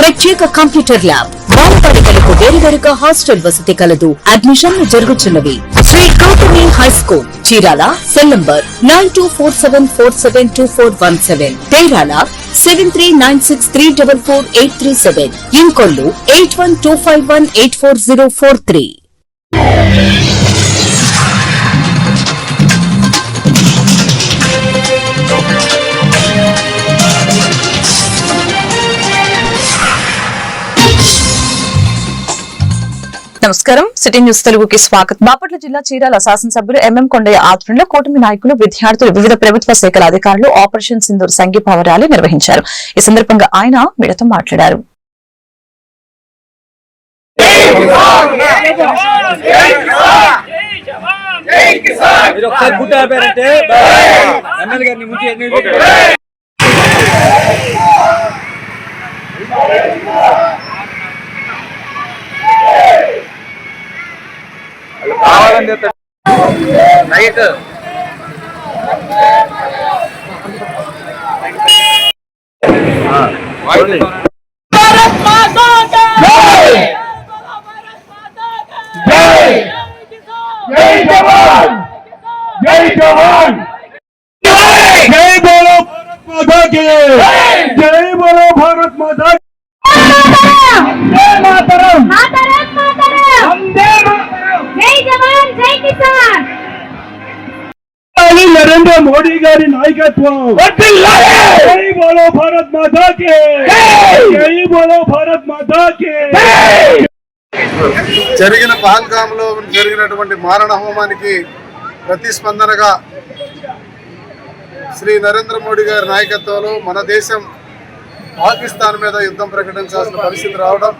ప్రత్యేక computer lab. బాలబాలికలకు వేరువేరుగా హాస్టల్ వసతి కలదు. అడ్మిషన్లు జరుగుతున్నవి Shri Gautami high school Chirala cell number nine two four seven four seven two four one seven. తేరాల seven three nine six three double four eight three seven. Inkollu eight one two five one eight four zero four three. నమస్కారం. City news తెలుగుకి స్వాగతం. బాపట్ల జిల్లా చీరాల శాసనసభ్యులు MM Kondaiah ఆధ్వర్యంలో కూటమి నాయకులు విద్యార్థులు వివిధ ప్రభుత్వ శాఖల అధికారులు ఆపరేషన్ సింధూర్ సంఘీభావ ర్యాలీ నిర్వహించారు. ఈ సందర్భంగా ఆయన మీడియాతో మాట్లాడారు. గారిని ముందు ఎన్ని కావాలని నైట్ జై జవాన్! జై జవాన్! జై బోలో! మాతా కి జై గారి నాయకత్వం. జై బోలో భారత్ మాతా కి జై బోలో భారత్ మాతా కి జరిగిన పహల్గామ్లో జరిగినటువంటి మారణ హోమానికి ప్రతిస్పందనగా శ్రీ నరేంద్ర మోడీ గారి నాయకత్వంలో మన దేశం పాకిస్తాన్ మీద యుద్ధం ప్రకటించాల్సిన పరిస్థితి రావడం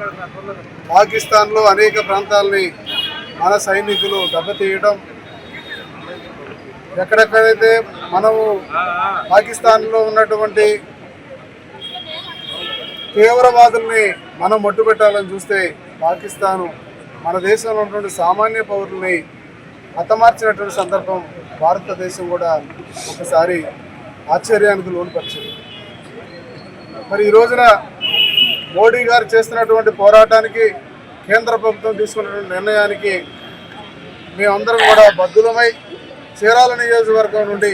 పాకిస్తాన్లో అనేక ప్రాంతాలని మన సైనికులు దెబ్బతీయడం ఎక్కడెక్కడైతే మనము పాకిస్తాన్లో ఉన్నటువంటి తీవ్రవాదుల్ని మనం మట్టుపెట్టాలని చూస్తే పాకిస్తాను మన దేశంలో ఉన్నటువంటి సామాన్య పౌరుల్ని హతమార్చినటువంటి సందర్భం భారతదేశం కూడా ఒకసారి ఆశ్చర్యానికి లోనుపరిచింది. మరి ఈ రోజున మోడీ గారు చేస్తున్నటువంటి పోరాటానికి కేంద్ర ప్రభుత్వం తీసుకున్నటువంటి నిర్ణయానికి మేమందరం కూడా బద్దులమై చీరాల నియోజకవర్గం నుండి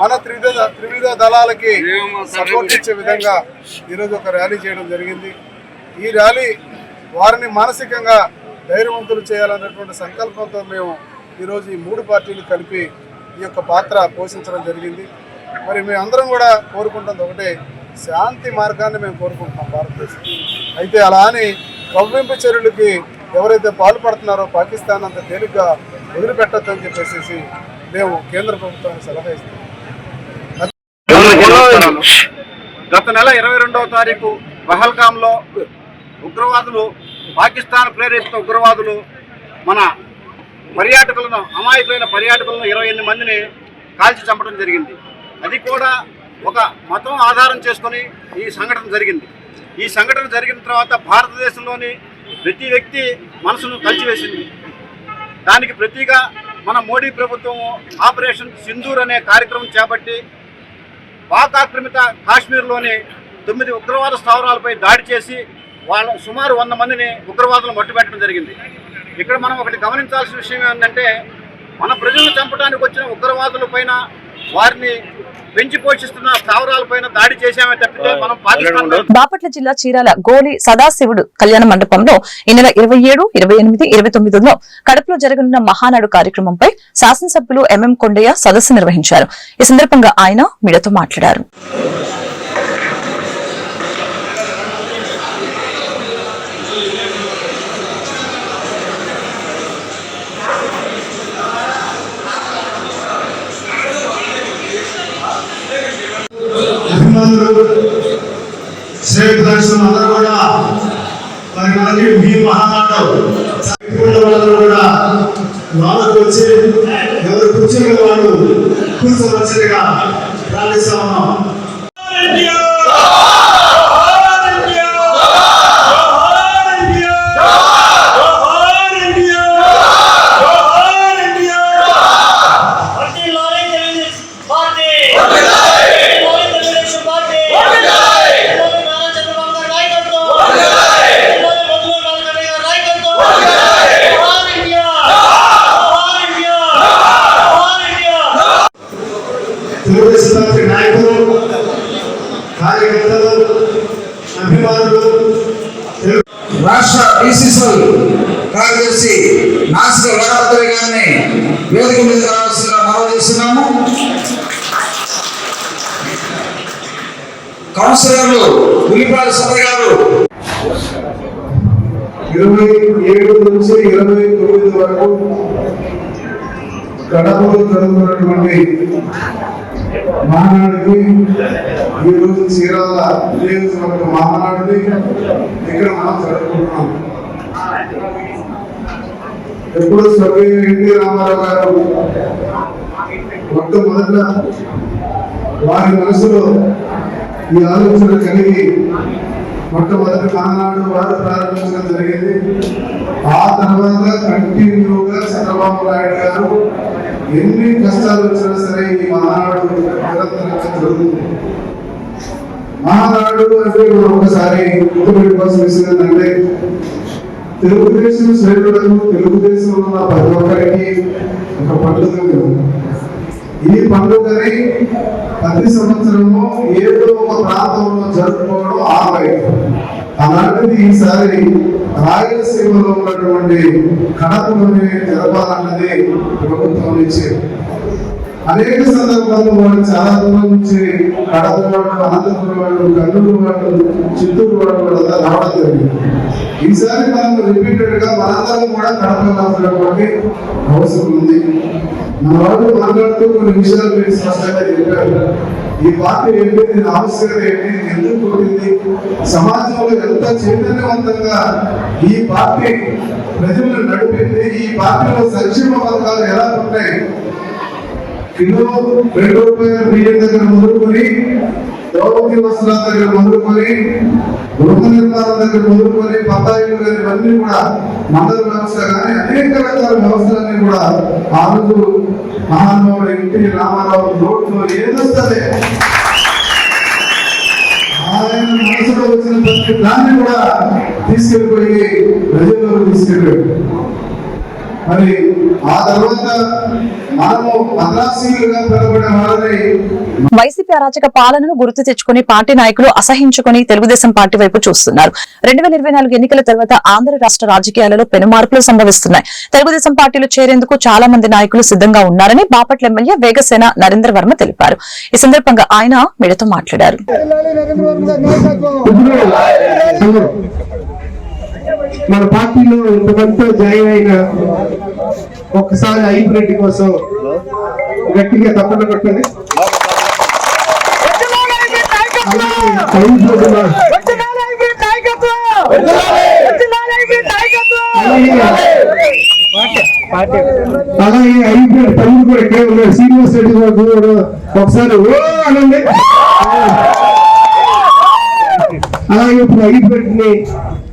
మన త్రివిధ త్రివిధ దళాలకి సపోర్ట్ ఇచ్చే విధంగా ఈరోజు ఒక ర్యాలీ చేయడం జరిగింది. ఈ ర్యాలీ వారిని మానసికంగా ధైర్యవంతులు చేయాలన్నటువంటి సంకల్పంతో మేము ఈరోజు ఈ మూడు పార్టీలు కలిపి ఈ యొక్క పాత్ర పోషించడం జరిగింది. మరి మేమందరం కూడా కోరుకుంటుంది ఒకటే శాంతి మార్గాన్ని మేము కోరుకుంటున్నాం భారతదేశం. అయితే అలా అని కవ్వింపు చర్యలకి ఎవరైతే పాల్పడుతున్నారో పాకిస్తాన్ అంత తేలిగ్గా వదిలిపెట్టొద్దని చెప్పేసి మేము కేంద్ర ప్రభుత్వానికి సలహా ఇస్తాం గత నెల ఇరవై రెండవ తారీఖు పహల్గాంలో ఉగ్రవాదులు పాకిస్తాన్ ప్రేరేపిత ఉగ్రవాదులు మన పర్యాటకులను అమాయకులైన పర్యాటకులను ఇరవై ఎనిమిది మందిని కాల్చి చంపడం జరిగింది. అది కూడా ఒక మతం ఆధారం చేసుకొని ఈ సంఘటన జరిగింది. ఈ సంఘటన జరిగిన తర్వాత భారతదేశంలోని ప్రతి వ్యక్తి మనసును కలిచివేసింది దానికి ప్రతిగా మన మోడీ ప్రభుత్వం ఆపరేషన్ సింధూర్ అనే కార్యక్రమం చేపట్టి పాక్ ఆక్రమిత కాశ్మీర్లోని తొమ్మిది ఉగ్రవాద స్థావరాలపై దాడి చేసి వాళ్ళ సుమారు వంద మందిని ఉగ్రవాదులు మట్టుపెట్టడం జరిగింది. ఇక్కడ మనం ఒకటి గమనించాల్సిన విషయం ఏంటంటే మన ప్రజలను చంపడానికి వచ్చిన ఉగ్రవాదుల పైన వారిని పెంచి పోషిస్తున్న స్థావరాలపైన దాడి చేశామే తప్పితే మనం పాకిస్తాన్ బాపట్ల జిల్లా చీరాల గోలి సదాశివుడు కళ్యాణ మండపంలో ఈ నెల ఇరవై ఏడు ఇరవై ఎనిమిది ఇరవై తొమ్మిదిలో కడపలో జరగనున్న మహానాడు కార్యక్రమంపై శాసనసభ్యులు ఎంఎం కొండయ్య సదస్సు నిర్వహించారు. ఈ సందర్భంగా ఆయన మీడియాతో మాట్లాడారు. అభిమానులు శ్రేయ దర్శనం అందరూ కూడా మరి మనకి మీ మహానాడు వాళ్ళందరూ కూడా వాళ్ళకు వచ్చి ఎవరు కూర్చున్న వాళ్ళు కూర్చోవలసిందిగా ప్రార్థిస్తా ఉన్నాం తెలుగుదేశం పార్టీ నాయకులు కార్యకర్తలు అభిమానులు తెలుగు రాష్ట్ర బీసీసీఎల్ కార్యదర్శి నాసిక గణపతి గారిని వేదిక మీద రావాల్సిందిగా మనవి చేస్తున్నాము. కౌన్సిలర్లు ఉల్లిపాల సభ గారు. ఇరవై ఏడు నుంచి ఇరవై తొమ్మిది వరకు కడపలో జరుగుతున్నటువంటి మానాడుకి ఈరోజు చీరాల నియోజకవర్గ మానాడుని ఇక్కడ మనం జరుపుకుంటున్నాం. ఎప్పుడు స్వర్గీయ ఎన్టీ రామారావు గారు మొట్టమొదట వారి మనసులో ఈ ఆలోచన కలిగి మొట్టమొదటి మహానాడు వారు ప్రారంభించడం జరిగింది. ఆ తర్వాత కంటిన్యూగా చంద్రబాబు నాయుడు గారు ఎన్ని కష్టాలు వచ్చినా సరే ఈ మహానాడు నిరంతరంగా జరుగుతుంది. మహానాడు అంటే ఒకసారి గుర్తుపెట్టుకోవాల్సిన విషయం ఏంటంటే తెలుగుదేశం శ్రేణులకు తెలుగుదేశం ఉన్న ప్రతి ఒక్కరికి ఒక పండుగ. ఈ పండుగని ప్రతి సంవత్సరము ఏదో ఒక ప్రాంతంలో జరుపుకోవడం ఆనవాయితీ అలాంటిది ఈసారి రాయలసీమలో ఉన్నటువంటి కడపలోనే జరపాలన్నది ప్రభుత్వం నుంచి అనేక సందర్భాల్లో వాళ్ళు చాలా దూరం నుంచి కడప వాళ్ళు అనంతపురం వాళ్ళు కర్నూలు వాళ్ళు చిత్తూరు వాళ్ళు కూడా రావడం జరిగింది. ఈసారి మనం రిపీటెడ్గా మనందరం కూడా కడప రావాల్సినటువంటి అవసరం ఉంది. మన వాళ్ళు మాట్లాడుతూ కొన్ని విషయాలు మీరు స్పష్టంగా చెప్పారు. ఈ పార్టీ ఏంటి దీని ఆవశ్యకత ఏంటి ఎందుకు పుట్టింది సమాజంలో ఎంత చైతన్యవంతంగా ఈ పార్టీ ప్రజలను నడిపింది ఈ పార్టీలో సంక్షేమ పథకాలు ఎలా ఉంటాయి కిలో రెండు రూపాయల బియ్యం దగ్గర మొదలుకొని ద్రౌపది వస్త్రాల దగ్గర మొదలుకొని గృహ నిర్మాణం దగ్గర మొదలుకొని పద్దాయిలు కానీ ఇవన్నీ కూడా మండల వ్యవస్థ కానీ అనేక రకాల వ్యవస్థలన్నీ కూడా ఆ రోజు మహానుభావుడు ఎన్టీ రామారావు నోట్లో ఏదొస్తుంది ఆయన మనసులో వచ్చిన ప్రతి దాన్ని కూడా తీసుకెళ్ళిపోయి ప్రజల్లోకి తీసుకెళ్ళాడు. మరి ఆ తర్వాత మనము మద్రాసీలుగా పిలవబడే వాళ్ళని వైసీపీ అరాచక పాలనను గుర్తు తెచ్చుకుని పార్టీ నాయకులు అసహించుకుని తెలుగుదేశం పార్టీ వైపు చూస్తున్నారు. రెండు వేల ఇరవై నాలుగు ఎన్నికల తర్వాత ఆంధ్ర రాష్ట్ర రాజకీయాలలో పెను మార్పులు సంభవిస్తున్నాయి. తెలుగుదేశం పార్టీలో చేరేందుకు చాలా మంది నాయకులు సిద్ధంగా ఉన్నారని బాపట్ల ఎమ్మెల్యే వేగసేన నరేంద్ర వర్మ తెలిపారు. ఈ సందర్భంగా ఆయన మీడియాతో మాట్లాడారు. మన పార్టీలో ఇంతమందితో జాయిన్ అయిన ఒక్కసారి హైబ్రిడ్ కోసం గట్టిగా తప్పన కొట్టండి అలాగే హైబ్రిడ్ తమ్ముడు కూడా ఇక్కడే ఉన్నాడు శ్రీనివాస్ రెడ్డి గారు ఒకసారి ఓ అనండి. అలాగే ఇప్పుడు హైబ్రిడ్ని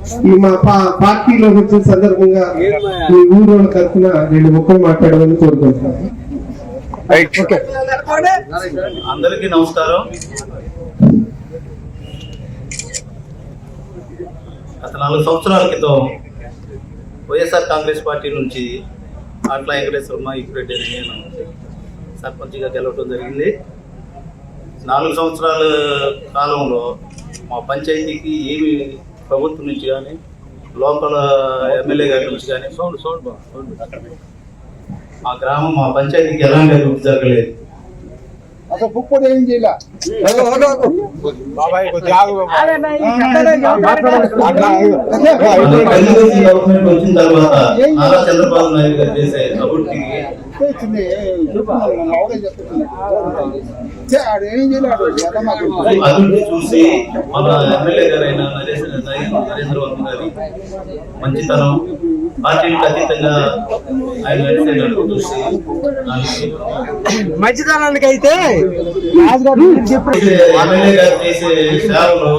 ఈ మా పా- పార్టీలోకి వచ్చిన సందర్భంగా ఈ ఊరు వాళ్ళ తరఫున రెండు ముక్కలు మాట్లాడమని కోరుకుంటున్నాను. అందరికీ నమస్కారం. గత నాలుగు సంవత్సరాల క్రితం వైఎస్ఆర్ కాంగ్రెస్ పార్టీ నుంచి ఆట్ల వెంకటేశ్వరమ్మ ఇప్పుడే నేను సర్పంచ్గా గెలవడం జరిగింది. నాలుగు సంవత్సరాల కాలంలో మా పంచాయతీకి ఏమి ప్రభుత్వం నుంచి కానీ లోకల్ ఎమ్మెల్యే గారి నుంచి కానీ సౌండ్ సౌండ్ మా గ్రామం మా పంచాయతీకి ఎలాంటి అభివృద్ధి జరగలేదు. అసలు పుప్పుడు ఏం చేయాల. మన తెలుగుదేశం గవర్నమెంట్ వచ్చిన తర్వాత నారా చంద్రబాబు నాయుడు గారు చేసే అభివృద్ధికి అభివృద్ధి చూసి మన ఎమ్మెల్యే గారైన నరేంద్ర వర్మ గారి మంచితనం పార్టీలకు అతీతంగా ఆయన చూసి నాకు మంచితనానికి అయితే ఎమ్మెల్యే గారు చేసే సేవలు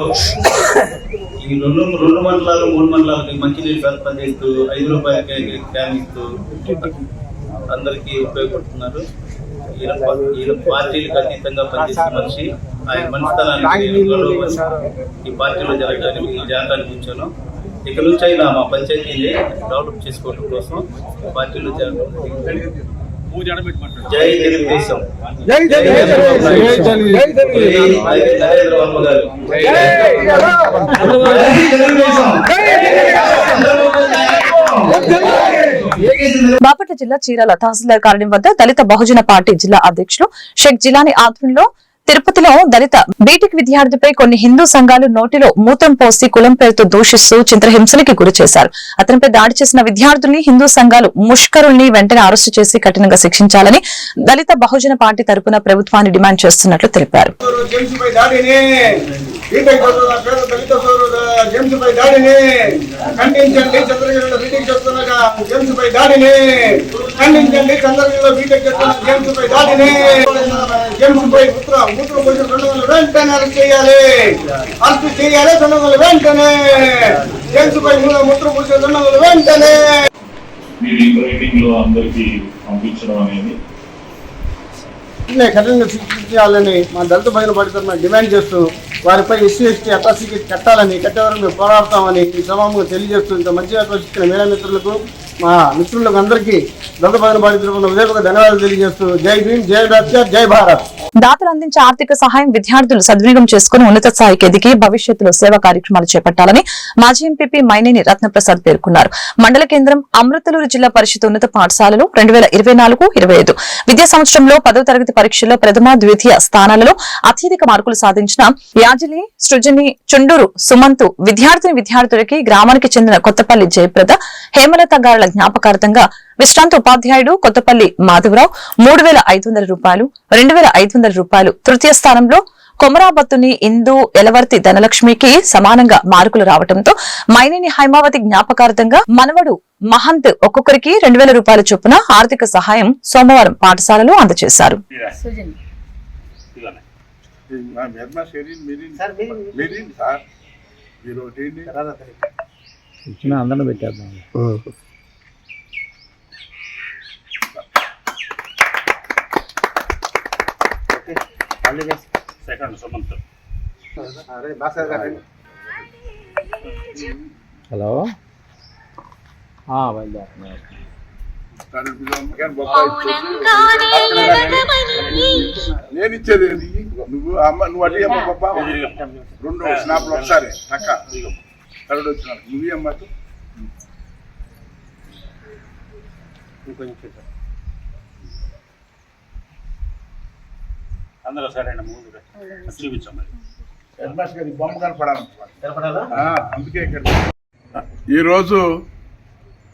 ఈ రెండు రెండు మండలాలు మూడు మండలాలకి మంచినీళ్ళు సరఫరా చేస్తూ ఐదు రూపాయలకి క్యాన్ ఇస్తూ అందరికీ ఉపయోగపడుతున్నారు ఈయన పార్టీలకు అతీతంగా పనిచేసే మనిషి ఆయన మంచితనానికి నేను గౌరవం ఈ పార్టీలో జరగడానికి ఈ జాతానికి ఉంచాను ఇక నుంచి అయినా మా పంచాయతీని డెవలప్ చేసుకోవడం కోసం పార్టీలో జరిగింది. జై తెలుగుదేశం జై నరేంద్ర గారు జై తెలుగుదేశం. బాపట్ల జిల్లా చీరాల తహసీల్దార్ కార్యాలయం వద్ద దళిత బహుజన పార్టీ జిల్లా అధ్యక్షులు షేక్ జిలాని ఆధ్వర్యంలో తిరుపతిలో దళిత బీటెక్ విద్యార్థిపై కొన్ని హిందూ సంఘాలు నోటిలో మూత్రం పోసి కులం పేరుతో దూషిస్తూ చిత్రహింసలకి గురి చేశారు. అతనిపై దాడి చేసిన విద్యార్థుల్ని హిందూ సంఘాలు ముష్కరుల్ని వెంటనే అరెస్టు చేసి కఠినంగా శిక్షించాలని దళిత బహుజన పార్టీ తరపున ప్రభుత్వాన్ని డిమాండ్ చేస్తున్నట్లు తెలిపారు. బీటెక్ జేమ్స్ పై దాడిని ఖండించండి చంద్రగిరిలో బీటెక్ చేస్తున్న జేమ్స్ పై దాడిని. ఖండించండి చంద్రగిరిలో బీటెక్ చేస్తున్న జేమ్స్ పై దాడిని జేమ్స్ పై పుత్ర మూత్ర పోసిన రెండు వందలు వెంటనే అరెస్ట్ చేయాలి. అరెస్ట్ చేయాలి రెండు వందలు వెంటనే. జేమ్స్ పై మూత్ర పోసిన రెండు వందలు వెంటనే. లో అందరికి పంపించడం అనేది నే కఠినంగా శిక్షించాలని మా దళిత బయలు పడితే డిమాండ్ చేస్తూ వారిపై ఎస్సీ ఎస్టీ అట్రాసిటీ కట్టాలని కట్టేవరకు మేము పోరాడతామని ఈ సభకు తెలియజేస్తూ ఇంత మంచిగా ఆకర్షించిన మేళ మిత్రులకు మా మిత్రులకు అందరికీ దళిత బయలు పడితున్న ధన్యవాదాలు తెలియజేస్తూ జై భీమ్ జై డాక్టర్ జై భారత్. దాతలు అందించే ఆర్థిక సహాయం విద్యార్థులు సద్వినియోగం చేసుకుని ఉన్నత స్థాయికి ఎదిగి భవిష్యత్తులో సేవా కార్యక్రమాలు చేపట్టాలని మాజీ ఎంపీపీ మైనేని రత్నప్రసాద్ పేర్కొన్నారు. మండల కేంద్రం అమృతలూరు జిల్లా పరిషత్ ఉన్నత పాఠశాలలో రెండు వేల ఇరవై నాలుగు ఇరవై ఐదు విద్యా సంవత్సరంలో పదవ తరగతి పరీక్షల్లో ప్రథమ ద్వితీయ స్థానాలలో అత్యధిక మార్కులు సాధించిన యాజలి సృజని చుండూరు సుమంతు విద్యార్థిని విద్యార్థులకి గ్రామానికి చెందిన కొత్తపల్లి జయప్రద హేమలత గారుల జ్ఞాపకార్థంగా విశ్రాంత ఉపాధ్యాయుడు కొత్తపల్లి మాధవరావు మూడు వేల ఐదు వందల రూపాయలు రెండు వేల ఐదు వందల రూపాయలు తృతీయ స్థానంలో కొమరాబత్తుని ఇందు ఎలవర్తి ధనలక్ష్మికి సమానంగా మార్కులు రావడంతో మైనేని హైమావతి జ్ఞాపకార్థంగా మనవడు మహంత్ ఒక్కొక్కరికి రెండు వేల రూపాయల చొప్పున ఆర్థిక సహాయం సోమవారం పాఠశాలలో అందజేశారు. అందరం పెట్టేద్దాం. హలో బయలుదేరుతున్నారు నేను ఇచ్చేది ఏంది? నువ్వు అమ్మ నువ్వు అడిగి అమ్మ పప్ప రెండు స్నాప్లు ఒకసారి అక్క కరుడు వచ్చినాడు నువ్వు అమ్మ అందరూ సరైన మూడు చూపించాం హెడ్మాస్టర్ గారి బొమ్మ కనపడాలి. అందుకే ఇక్కడ. ఈరోజు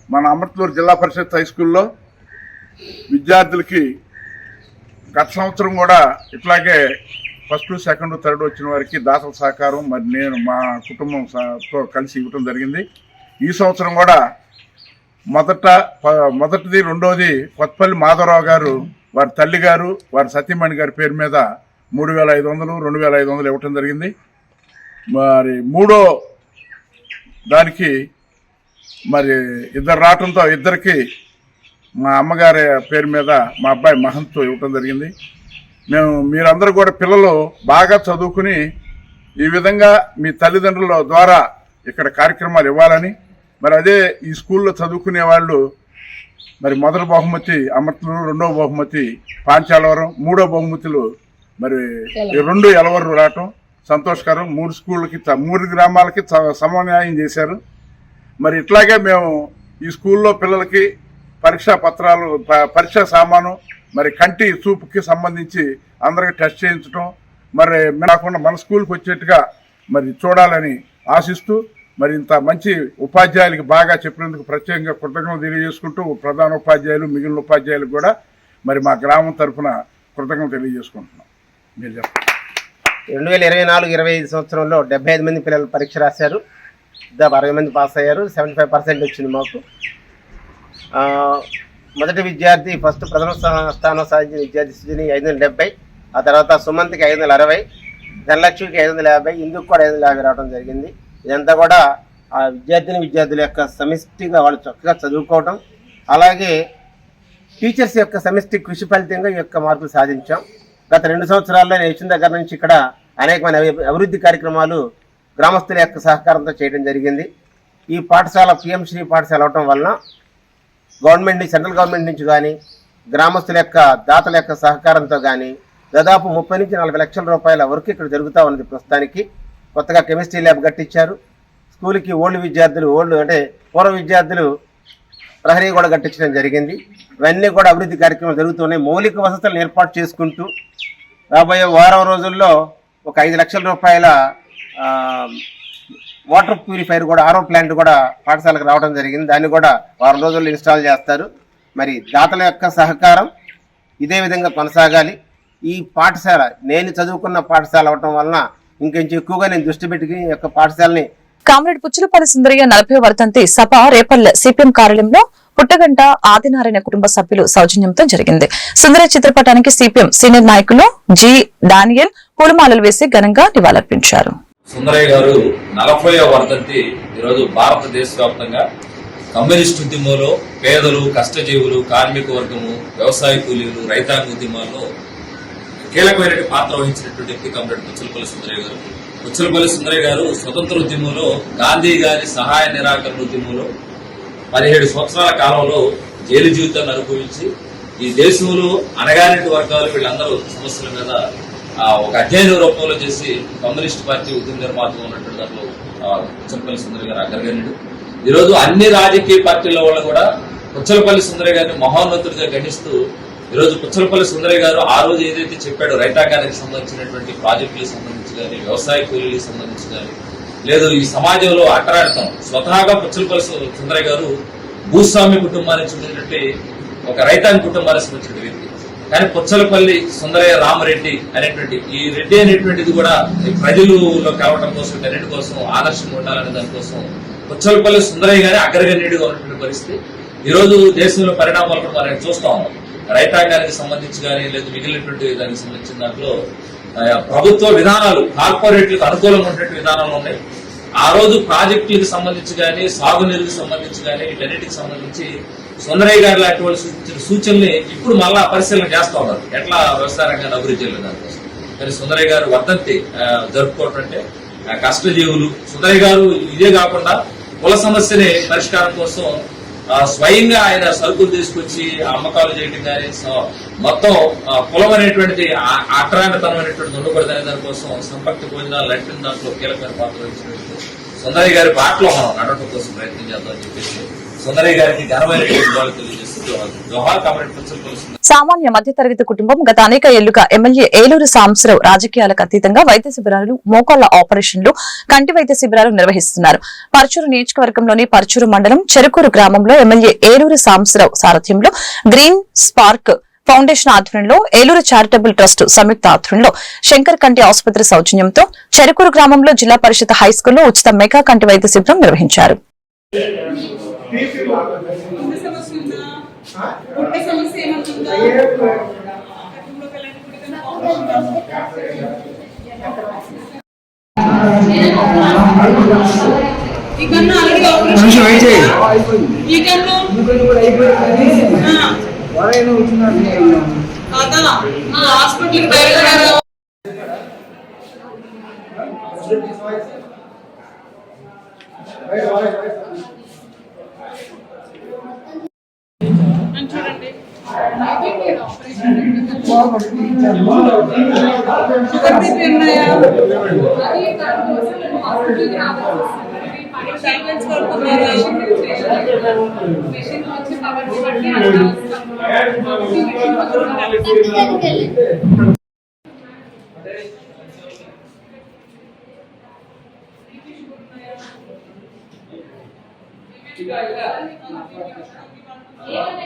మన అమృతలూరు జిల్లా పరిషత్ హై స్కూల్లో విద్యార్థులకి గత సంవత్సరం కూడా ఇట్లాగే ఫస్ట్ సెకండ్ థర్డ్ వచ్చిన వారికి దాతల సహకారం మరి నేను మా కుటుంబం స- తో కలిసి ఇవ్వటం జరిగింది. ఈ సంవత్సరం కూడా మొదట మొదటిది రెండోది కొత్తపల్లి మాధవరావు గారు వారి తల్లి గారు వారి సత్యమణి గారి పేరు మీద మూడు వేల ఐదు వందలు రెండు వేల ఐదు వందలు ఇవ్వటం జరిగింది. మరి మూడో దానికి మరి ఇద్దరు రావటంతో ఇద్దరికి మా అమ్మగారి పేరు మీద మా అబ్బాయి మహంత్ ఇవ్వటం జరిగింది. మేము మీరందరూ కూడా పిల్లలు బాగా చదువుకుని ఈ విధంగా మీ తల్లిదండ్రుల ద్వారా ఇక్కడ కార్యక్రమాలు ఇవ్వాలని మరి అదే ఈ స్కూల్లో చదువుకునే వాళ్ళు మరి మొదటి బహుమతి అమర్తలు రెండవ బహుమతి పాంచాలవరం మూడో బహుమతులు మరి ఈ రెండు ఎలవరు రావటం సంతోషకరం. మూడు స్కూళ్ళకి మూడు గ్రామాలకి సమన్వయం చేశారు. మరి ఇట్లాగే మేము ఈ స్కూల్లో పిల్లలకి పరీక్షా పత్రాలు పరీక్షా సామాను మరి కంటి చూపుకి సంబంధించి అందరికి టెస్ట్ చేయించడం మరి కాకుండా మన స్కూల్కి వచ్చేట్టుగా మరి చూడాలని ఆశిస్తూ మరి ఇంత మంచి ఉపాధ్యాయులకి బాగా చెప్పినందుకు ప్రత్యేకంగా కృతజ్ఞతలు తెలియజేసుకుంటూ ప్రధాన ఉపాధ్యాయులు మిగిలిన ఉపాధ్యాయులకు కూడా మరి మా గ్రామం తరఫున కృతజ్ఞతలు తెలియజేసుకుంటున్నాం. మీరు చెప్పండి. రెండు వేల ఇరవై నాలుగు ఇరవై ఐదు సంవత్సరంలో డెబ్బై ఐదు మంది పిల్లలు పరీక్ష రాశారు. దాదాపు అరవై మంది పాస్ అయ్యారు. సెవెంటీ ఫైవ్ పర్సెంట్ వచ్చింది మాకు. మొదటి విద్యార్థి ఫస్ట్ ప్రథమ స్థానం సాధించిన విద్యార్థి సుజిని ఐదు వందల డెబ్బై ఆ తర్వాత సుమంత్కి ఐదు వందల అరవై ధనలక్ష్మికి ఐదు వందల యాభై ఇందుకు కూడా ఐదు వందల యాభై రావడం జరిగింది. ఇదంతా కూడా ఆ విద్యార్థిని విద్యార్థుల యొక్క సమిష్టిగా వాళ్ళు చక్కగా చదువుకోవడం అలాగే టీచర్స్ యొక్క సమిష్టి కృషి ఫలితంగా ఈ యొక్క మార్కులు సాధించాం. గత రెండు సంవత్సరాల్లో నేను దగ్గర నుంచి ఇక్కడ అనేకమైన అభివృద్ధి కార్యక్రమాలు గ్రామస్తుల యొక్క సహకారంతో చేయడం జరిగింది. ఈ పాఠశాల పిఎంశ్రీ పాఠశాల అవటం వలన గవర్నమెంట్ నుంచి సెంట్రల్ గవర్నమెంట్ నుంచి కానీ గ్రామస్తుల యొక్క దాతల యొక్క సహకారంతో కానీ దాదాపు ముప్పై నుంచి నలభై లక్షల రూపాయల వరకు ఇక్కడ జరుగుతూ ఉన్నది ప్రస్తుతానికి. కొత్తగా కెమిస్ట్రీ ల్యాబ్ కట్టించారు. స్కూల్కి ఓల్డ్ విద్యార్థులు ఓల్డ్ అంటే పూర్వ విద్యార్థులు ప్రహరీ కూడా కట్టించడం జరిగింది. ఇవన్నీ కూడా అభివృద్ధి కార్యక్రమాలు జరుగుతున్నాయి. మౌలిక వసతులను ఏర్పాటు చేసుకుంటూ రాబోయే వారం రోజుల్లో ఒక ఐదు లక్షల రూపాయల వాటర్ ప్యూరిఫైర్ కూడా ఆరో ప్లాంట్ కూడా పాఠశాలకు రావడం జరిగింది. దాన్ని కూడా వారం రోజుల్లో ఇన్స్టాల్ చేస్తారు. మరి దాతల యొక్క సహకారం ఇదే విధంగా కొనసాగాలి. ఈ పాఠశాల నేను చదువుకున్న పాఠశాల అవటం వలన ఇంకొంచెం ఎక్కువగా నేను దృష్టి పెట్టి యొక్క పాఠశాలని కామ్రేడ్ పుచ్చులపల్లి సుందరయ్య నలభై వర్ధంతి సభ రేపల్లె సిపిఎం కార్యాలయంలో పుట్టగంట ఆదినారాయణ కుటుంబ సభ్యులు సౌజన్యంతో జరిగింది. సుందరయ్య చిత్రపటానికి సిపిఎం సీనియర్ నాయకులు జి డానియల్ పూలమాలలు వేసి ఘనంగా నివాళులర్పించారు. సుందరయ్య గారు నలభై వర్ధంతి ఈరోజు భారతదేశ వ్యాప్తంగా కమ్యూనిస్ట్ ఉద్యమంలో పేదలు కష్టజీవులు కార్మిక వర్గము వ్యవసాయ కూలీలు రైతాంగ ఉద్యమాల్లో కీలకమైన పాత్ర వహించినటువంటి వ్యక్తి కమ్రేడ్ ముచ్చలపల్లి సుందరయ్య గారు. ముచ్చలపల్లి సుందరయ్య గారు స్వతంత్ర ఉద్యమంలో గాంధీ గారి సహాయ నిరాకరణ ఉద్యమంలో పదిహేడు సంవత్సరాల కాలంలో జైలు జీవితాన్ని అనుభవించి ఈ దేశంలో అణగారిన వర్గాలు వీళ్ళందరూ సమస్యల మీద ఆ, ఒక అధ్యయన రూపంలో చేసి కమ్యూనిస్ట్ పార్టీ ఉద్యమ నిర్మాతం ఉన్నటువంటి దాంట్లో పుచ్చలపల్లి సుందరి గారు అగ్రగణ్యుడు. ఈరోజు అన్ని రాజకీయ పార్టీల వాళ్ళు కూడా ఉచ్చలపల్లి సుందరి గారిని మహోన్నతుడిగా గణిస్తూ ఈరోజు పుచ్చలపల్లి సుందరయ్య గారు ఆ రోజు ఏదైతే చెప్పాడో రైతాంగానికి సంబంధించినటువంటి ప్రాజెక్టులకు సంబంధించి కానీ వ్యవసాయ కూలీలకు సంబంధించి కానీ లేదు ఈ సమాజంలో అట్టరాడతాం. స్వతహాగా పుచ్చలపల్లి సుందరయ్య గారు భూస్వామి కుటుంబానికి చెందినటువంటి ఒక రైతాంగ కుటుంబానికి సంబంధించిన వ్యక్తి. కానీ పుచ్చలపల్లి సుందరయ్య రామరెడ్డి అనేటువంటి ఈ రెడ్డి అనేటువంటిది కూడా ప్రజలలో కావడం కోసం వీటన్నిటి కోసం ఆదర్శంగా ఉండాలనే దానికోసం పుచ్చలపల్లి సుందరయ్య గారి అగ్రగణ్యుడిగా ఉన్నటువంటి పరిస్థితి. ఈ రోజు దేశంలో పరిణామాలు కూడా మనం చూస్తా ఉన్నాం. రైతాంగానికి సంబంధించి కానీ లేదా మిగిలినటువంటి దానికి సంబంధించిన దాంట్లో ప్రభుత్వ విధానాలు కార్పొరేట్లకు అనుకూలంగా ఉన్నటువంటి విధానాలు ఉన్నాయి. ఆ రోజు ప్రాజెక్టులకు సంబంధించి కానీ సాగునీరుకు సంబంధించి కానీ వీటన్నిటికి సంబంధించి సుందరయ్య గారు లాంటి వాళ్ళు సూచించిన సూచనల్ని ఇప్పుడు మళ్ళా పరిశీలన చేస్తా ఉన్నారు. ఎట్లా వ్యవసాయ రంగాన్ని అభివృద్ధి చేయలేదు దానికోసం. కానీ సుందరయ్య గారు వర్ధంతి జరుపుకోవటం అంటే కష్టజీవులు. సుందరయ్య గారు ఇదే కాకుండా కుల సమస్యని పరిష్కారం కోసం స్వయంగా ఆయన సరుకులు తీసుకొచ్చి అమ్మకాలు చేయడం కానీ సో మొత్తం ఆ, కులం అనేటువంటిది ఆ- అక్రాంతనం అనేటువంటిది ఉండకూడదనే దానికోసం సంపర్క భోజనాలు లట్టిన దాంట్లో కీలకమైన పాత్ర వహించినట్టు సుందరయ్య గారి పాటలో మనం నడవడం కోసం ప్రయత్నం చేద్దామని చెప్పేసి సుందరయ్య గారికి ఘనమైనటువంటి సామాన్య మధ్యతరగతి కుటుంబం గత అనేక ఏళ్ళుగా ఎమ్మెల్యే ఏలూరు సాంబశివరావు రాజకీయాలకు అతీతంగా వైద్య శిబిరాలు మోకాళ్ళ ఆపరేషన్లు కంటి వైద్య శిబిరాలు నిర్వహిస్తున్నారు. పరచూరు నియోజకవర్గంలోని పరచూరు మండలం చెరుకూరు గ్రామంలో ఎమ్మెల్యే ఏలూరు సాంబశివరావు సారథ్యంలో గ్రీన్ స్పార్క్ ఫౌండేషన్ ఆధ్వర్యంలో ఏలూరు చారిటబుల్ ట్రస్ట్ సంయుక్త ఆధ్వర్యంలో శంకర్ కంటి ఆసుపత్రి సౌజన్యంతో చెరుకూరు గ్రామంలో జిల్లా పరిషత్ హైస్కూల్లో ఉచిత మెగా కంటి వైద్య శిబిరం నిర్వహించారు. గుండె సమస్య ఉందా? గుండె సమస్య ఏమంటుందా ఈ కన్ను ఆల్రెడీ ఆపరేషన్ ఈ కన్ను? కదా? హాస్పిటల్కి బయలుదేరారు Right, all right, all right. చూడండి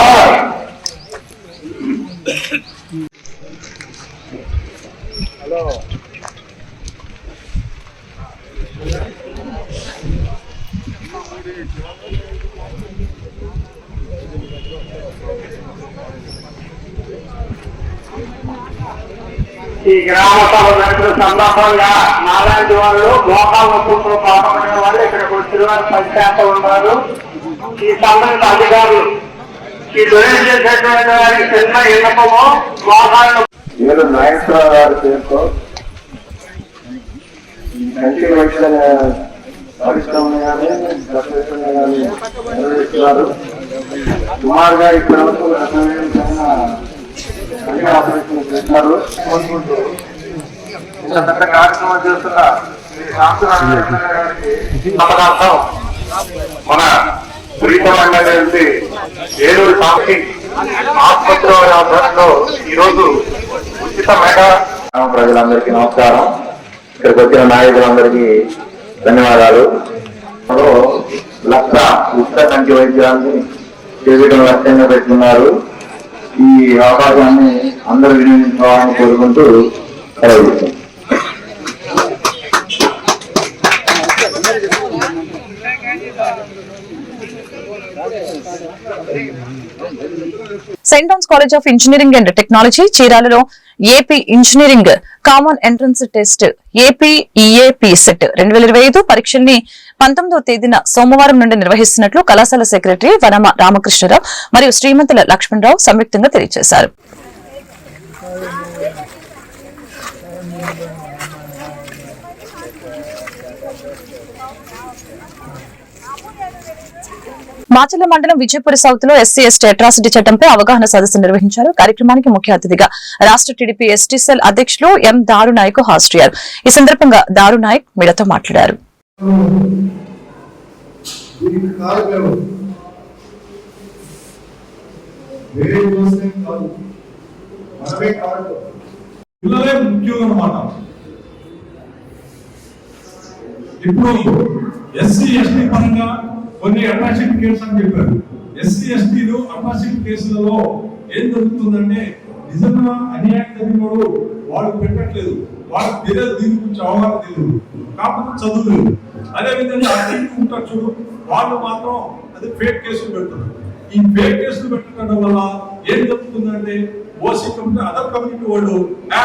ఈ గ్రామ సభ నడుపుల సందర్భంగా నాలాంటి వాళ్ళు మోకాల నొప్పులతో బాధపడే వాళ్ళు ఇక్కడికి వచ్చిన వారు ఉన్నారు. ఈ సంబంధిత అధికారులు ఈ డొనేట్ చేసేటువంటి వారికి చిన్న విన్నపము మోకాళ్ళు నేను నాగేశ్వరరావు గారి పేరుతో ఈ కంటి వైద్య పరిశ్రమను కానీ ప్రొఫెషన్ కానీ నిర్వహిస్తున్నారు. సుమారుగా ఇప్పటి వరకు డెబ్బై వేల పైన కంటి ఆపరేషన్ చేస్తున్నారు పెద్ద కార్యక్రమం చేస్తున్న శ్రీ మన ప్రీతమండలి ఏలూరు సాక్షి ఆసుపత్రి ఆధ్వర్యంలో ఈరోజు ఉచిత మెగా ప్రజలందరికీ నమస్కారం. ఇక్కడికి వచ్చిన నాయకులందరికీ ధన్యవాదాలు. లక్ష ఉచిత కంటి వైద్యాన్ని చేయడం లక్ష్యంగా పెట్టుకున్నారు. ఈ అవకాశాన్ని అందరూ వినియోగించుకోవాలని కోరుకుంటూ సెలవు saint john's college of engineering and technology చీరాలలో AP engineering common entrance test AP EAPCET రెండు వేల ఇరవై ఐదు పరీక్షల్ని పంతొమ్మిదో తేదీన సోమవారం నుండి నిర్వహిస్తున్నట్లు కళాశాల సెక్రటరీ వనమ రామకృష్ణరావు మరియు శ్రీమంతుల లక్ష్మణరావు సంయుక్తంగా తెలియజేశారు. మాచర్ల మండలం విజయపూర్ సౌత్లో ఎస్సీ ఎస్టీ అట్రాసిటీ చట్టంపై అవగాహన సదస్సు నిర్వహించారు. కార్యక్రమానికి ముఖ్య అతిథిగా రాష్ట్ర టీడీపీ ఎస్టీ సెల్ అధ్యక్షులు ఎం దారు నాయక్ హాజరయ్యారు. ఈ సందర్భంగా దారు నాయక్ మీడియాతో మాట్లాడారు. ఇప్పుడు ఎస్సీ ఎస్టీ పరంగా కొన్ని అట్రాసిటీ కేసులు అని చెప్పారు. ఎస్సీ ఎస్టీలు అట్రాసిటీ కేసులలో ఏం జరుగుతుందంటే నిజంగా అన్యాయం జరిగినోడు వాడు పెట్టట్లేదు. వాళ్ళకి తెలియదు దీని గురించి అవగాహన తెలియదు కాకపోతే చదువులేదు అదే విధంగా అతనికి ఉంటారు చూడు వాళ్ళు మాత్రం అది ఫేక్ కేసులు పెడుతున్నారు. ఈ ఫేక్ కేసులు పెట్టడం వల్ల ఏం జరుగుతుందంటే ఓసీ కమ్యూనిటీ అదర్ కమ్యూనిటీ వాళ్ళు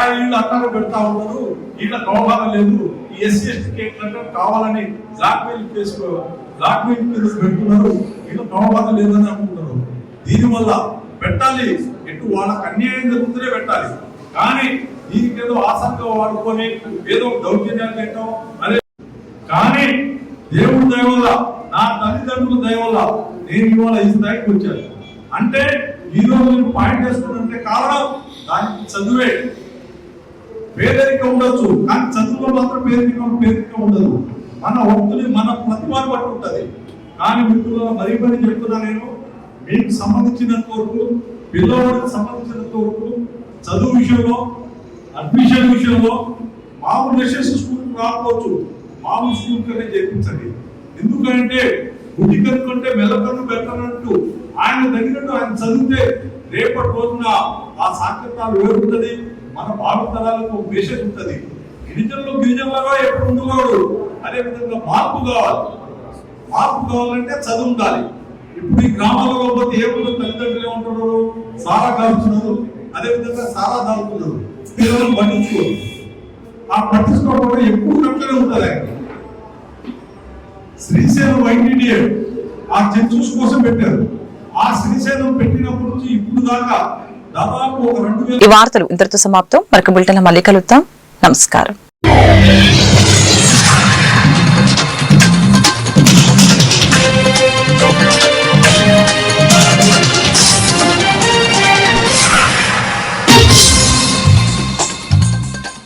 వీళ్ళు అక్కడ పెడతా ఉన్నారు. వీళ్ళకి అవగాహన లేదు. ఈ ఎస్సీ ఎస్టీ కేసులు కావాలని blackmail case blackmail పెడుతున్నారు వీళ్ళకి ప్రమాదం లేదని అనుకుంటున్నారు. దీనివల్ల పెట్టాలి. ఎటు వాళ్ళకి అన్యాయం జరుగుతూనే పెట్టాలి. కానీ దీనికి ఏదో ఆసక్తిగా వాడుకొని ఏదో దౌర్జన్యాలు చేయటం అదే కానీ దేవుడి దయ వల్ల నా తల్లిదండ్రుల దయ వల్ల నేను ఇవాళ ఈ స్థాయికి వచ్చాను. అంటే ఈ రోజు నేను పాయింట్ వేసుకుంటే కారణం దానికి చదువే. పేదరికం ఉండొచ్చు కానీ చదువులో మాత్రం పేదరికం పేదరికం ఉండదు. మన ఒత్తిడి మన ప్రతిభను బట్టి ఉంటుంది. కానీ మిత్రులు మరీ మరీ చెప్తున్నా నేను మీకు సంబంధించినంత వరకు పిల్లవాడికి సంబంధించినంత వరకు చదువు విషయంలో అడ్మిషన్ విషయంలో మామూలు రెసిడెన్షియల్ స్కూల్కి రాకపోవచ్చు. మామూలు స్కూల్ కంటే చేర్పించండి ఎందుకంటే గుడి కనుకుంటే మెల్లకన్ను పెట్టనట్టు ఆయన తగినట్టు ఆయన చదివితే రేపటి రోజున ఆ సాంకేతాలు వేరుంటుంది. మన భావితరాలకు ఒక మెసేజ్ ఉంటుంది. గిరిజనులు గిరిజనులుగా ఎప్పుడు ఉండేవాడు అదే విధంగా మార్పు కావాలి. మార్పు కావాలంటే చదువు ఉండాలి. ఇప్పుడు ఈ గ్రామాల్లో పోతే ఏముందో తల్లిదండ్రులు ఏమంటున్నారు? సారా కాల్చున్నారు అదే విధంగా సారా తాగుతున్నారు పిల్లలను పట్టించుకోరు. ఆ పట్టించుకోవడం ఎక్కువ కట్టలే ఉంటారు ఆయన. శ్రీశైలం వైటీడీఏ ఆ సెన్సూస్ కోసం పెట్టారు. ఆ శ్రీశైలం పెట్టినప్పటి నుంచి ఇప్పుడు దాకా దాదాపు ఒక రెండు వేల ఈ వార్తలు ఇంతటితో సమాప్తం. మరొక బులెటిన్ మళ్ళీ కలుద్దాం. నమస్కారం.